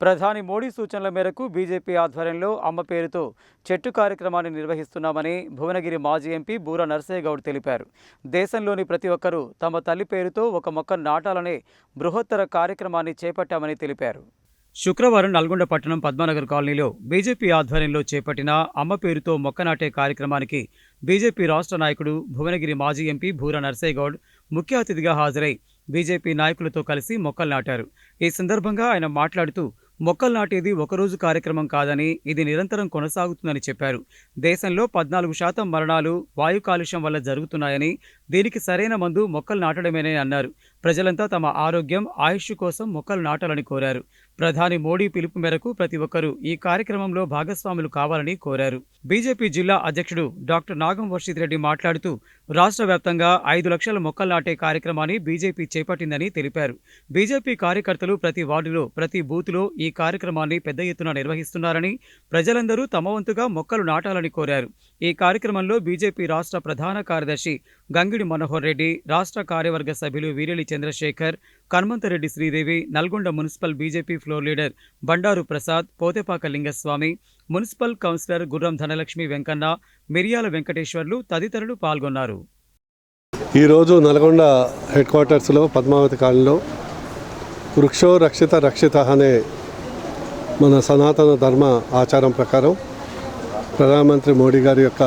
ప్రధాని మోడీ సూచనల మేరకు బీజేపీ ఆధ్వర్యంలో అమ్మ పేరుతో చెట్టు కార్యక్రమాన్ని నిర్వహిస్తున్నామని భువనగిరి మాజీ ఎంపీ బూర నర్సయ్యగౌడ్ తెలిపారు. దేశంలోని ప్రతి ఒక్కరూ తమ తల్లి పేరుతో ఒక మొక్క నాటాలనే బృహత్తర కార్యక్రమాన్ని చేపట్టామని తెలిపారు. శుక్రవారం నల్గొండ పట్టణం పద్మానగర్ కాలనీలో బీజేపీ ఆధ్వర్యంలో చేపట్టిన అమ్మ పేరుతో మొక్క నాటే కార్యక్రమానికి బీజేపీ రాష్ట్ర నాయకుడు భువనగిరి మాజీ ఎంపీ భూర నర్సయ్యగౌడ్ ముఖ్య అతిథిగా హాజరై బీజేపీ నాయకులతో కలిసి మొక్కలు నాటారు. ఈ సందర్భంగా ఆయన మాట్లాడుతూ మొక్కలు నాటేది ఒకరోజు కార్యక్రమం కాదని ఇది నిరంతరం కొనసాగుతుందని చెప్పారు. దేశంలో పద్నాలుగు శాతం మరణాలు వాయు కాలుష్యం వల్ల జరుగుతున్నాయని దీనికి సరైన మందు మొక్కలు నాటడమేనని అన్నారు. ప్రజలంతా తమ ఆరోగ్యం ఆయుష్ కోసం మొక్కలు నాటాలని కోరారు. ప్రధాని మోడీ పిలుపు మేరకు ప్రతి ఒక్కరూ ఈ కార్యక్రమంలో భాగస్వాములు కావాలని కోరారు. బీజేపీ జిల్లా అధ్యక్షుడు డాక్టర్ నాగం వర్షిత్ రెడ్డి మాట్లాడుతూ రాష్ట్ర వ్యాప్తంగా ఐదు లక్షల మొక్కలు నాటే కార్యక్రమాన్ని బీజేపీ చేపట్టిందని తెలిపారు. బీజేపీ కార్యకర్తలు ప్రతి వార్డులో ప్రతి బూత్లో ఈ కార్యక్రమాన్ని పెద్ద ఎత్తున నిర్వహిస్తున్నారని ప్రజలందరూ తమ వంతుగా మొక్కలు నాటాలని కోరారు. ఈ కార్యక్రమంలో బీజేపీ రాష్ట్ర ప్రధాన కార్యదర్శి గంగిడి మనోహర్ రెడ్డి రాష్ట్ర కార్యవర్గ సభ్యులు Veereli Chandrashekar Kanmanthareddy Sridevi Nalgonda municipal BJP floor leader Bandaru Prasad Pothepaka Lingaswamy municipal councillor Gurram Dhanalakshmi Venkanna మిరియాల వెంకటేశ్వర్లు తదితరులు పాల్గొన్నారు. ఈరోజు నల్గొండ హెడ్ క్వార్టర్స్లో పద్మావతి కాలనీలో వృక్షో రక్షిత రక్షిత అనే మన సనాతన ధర్మ ఆచారం ప్రకారం ప్రధానమంత్రి మోడీ గారి యొక్క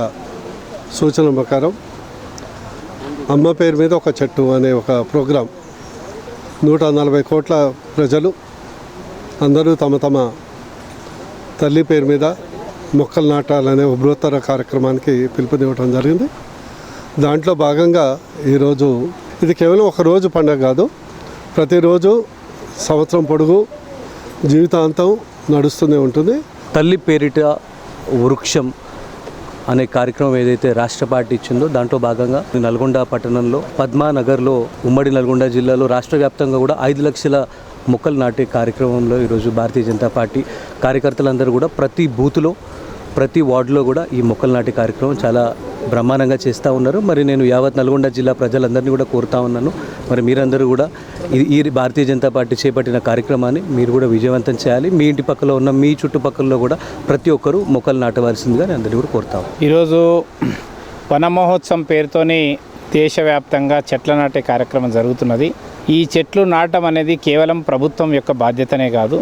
సూచన ప్రకారం అమ్మ పేరు మీద ఒక చెట్టు అనే ఒక ప్రోగ్రాం నూట నలభై కోట్ల ప్రజలు అందరూ తమ తమ తల్లి పేరు మీద మొక్కలు నాటాలనే ఒక బృహత్తర కార్యక్రమానికి పిలుపునివ్వడం జరిగింది. దాంట్లో భాగంగా ఈరోజు ఇది కేవలం ఒక రోజు పండుగ కాదు ప్రతిరోజు సంవత్సరం పొడుగు జీవితాంతం నడుస్తూనే ఉంటుంది. తల్లి పేరిట వృక్షం అనే కార్యక్రమం ఏదైతే రాష్ట్ర పార్టీ ఇచ్చిందో దాంట్లో భాగంగా నల్గొండ పట్టణంలో పద్మానగర్లో ఉమ్మడి నల్గొండ జిల్లాలో రాష్ట్ర వ్యాప్తంగా కూడా ఐదు లక్షల మొక్కలు నాటే కార్యక్రమంలో ఈరోజు భారతీయ జనతా పార్టీ కార్యకర్తలందరూ కూడా ప్రతి బూత్లో ప్రతి వార్డులో కూడా ఈ మొక్కలు నాటే కార్యక్రమం చాలా బ్రహ్మాండంగా చేస్తూ ఉన్నారు. మరి నేను యావత్ నల్గొండ జిల్లా ప్రజలందరినీ కూడా కోరుతా ఉన్నాను. మరి మీరందరూ కూడా ఈ ఈ భారతీయ జనతా పార్టీ చేపట్టిన కార్యక్రమాన్ని మీరు కూడా విజయవంతం చేయాలి. మీ ఇంటి పక్కలో ఉన్న మీ చుట్టుపక్కలలో కూడా ప్రతి ఒక్కరూ మొక్కలు నాటవలసిందిగా నేను అందరినీ కూడా కోరుతాను ఈరోజు వన మహోత్సవం పేరుతోని దేశవ్యాప్తంగా చెట్ల నాటే కార్యక్రమం జరుగుతున్నది. ఈ చెట్లు నాటం అనేది కేవలం ప్రభుత్వం యొక్క బాధ్యతనే కాదు.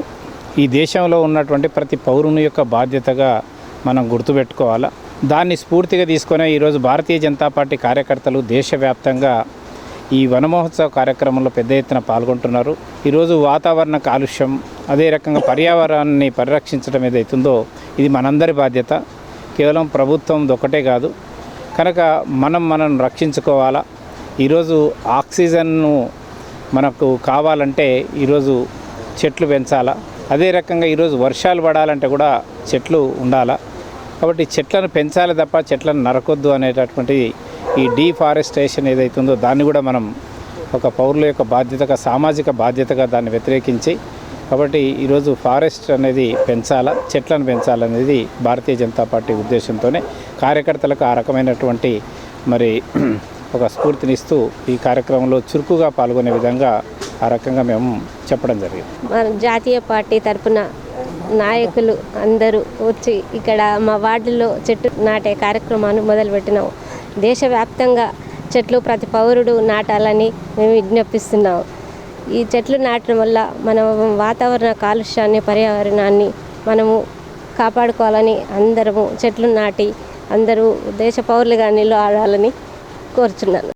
ఈ దేశంలో ఉన్నటువంటి ప్రతి పౌరుని యొక్క బాధ్యతగా మనం గుర్తుపెట్టుకోవాలా? దాన్ని స్ఫూర్తిగా తీసుకొని ఈరోజు భారతీయ జనతా పార్టీ కార్యకర్తలు దేశవ్యాప్తంగా ఈ వనమహోత్సవ కార్యక్రమంలో పెద్ద ఎత్తున పాల్గొంటున్నారు. ఈరోజు వాతావరణ కాలుష్యం అదే రకంగా పర్యావరణాన్ని పరిరక్షించడం ఏదైతుందో ఇది మనందరి బాధ్యత. కేవలం ప్రభుత్వం ఒకటే కాదు. కనుక మనం మనం రక్షించుకోవాలా? ఈరోజు ఆక్సిజన్ను మనకు కావాలంటే ఈరోజు చెట్లు పెంచాలా? అదే రకంగా ఈరోజు వర్షాలు పడాలంటే కూడా చెట్లు ఉండాలా? కాబట్టి చెట్లను పెంచాలి తప్ప చెట్లను నరకొద్దు అనేటటువంటి ఈ డీఫారెస్టేషన్ ఏదైతుందో దాన్ని కూడా మనం ఒక పౌరుల యొక్క బాధ్యతగా సామాజిక బాధ్యతగా దాన్ని వ్యతిరేకించి కాబట్టి ఈరోజు ఫారెస్ట్ అనేది పెంచాలా చెట్లను పెంచాలనేది భారతీయ జనతా పార్టీ ఉద్దేశంతోనే కార్యకర్తలకు ఆ రకమైనటువంటి మరి ఒక స్ఫూర్తినిస్తూ ఈ కార్యక్రమంలో చురుకుగా పాల్గొనే విధంగా ఆ రకంగా మేము చెప్పడం జరిగింది. మన జాతీయ పార్టీ తరపున నాయకులు అందరూ వచ్చి ఇక్కడ మా వార్డులో చెట్టు నాటే కార్యక్రమాన్ని మొదలుపెట్టినాము దేశవ్యాప్తంగా చెట్లు ప్రతి పౌరుడు నాటాలని మేము విజ్ఞప్తిస్తున్నాము ఈ చెట్లు నాటడం వల్ల మనం వాతావరణ కాలుష్యాన్ని పర్యావరణాన్ని మనము కాపాడుకోవాలని అందరము చెట్లు నాటి అందరూ దేశ పౌరులుగా నిలబడాలని కోరుచున్నాను.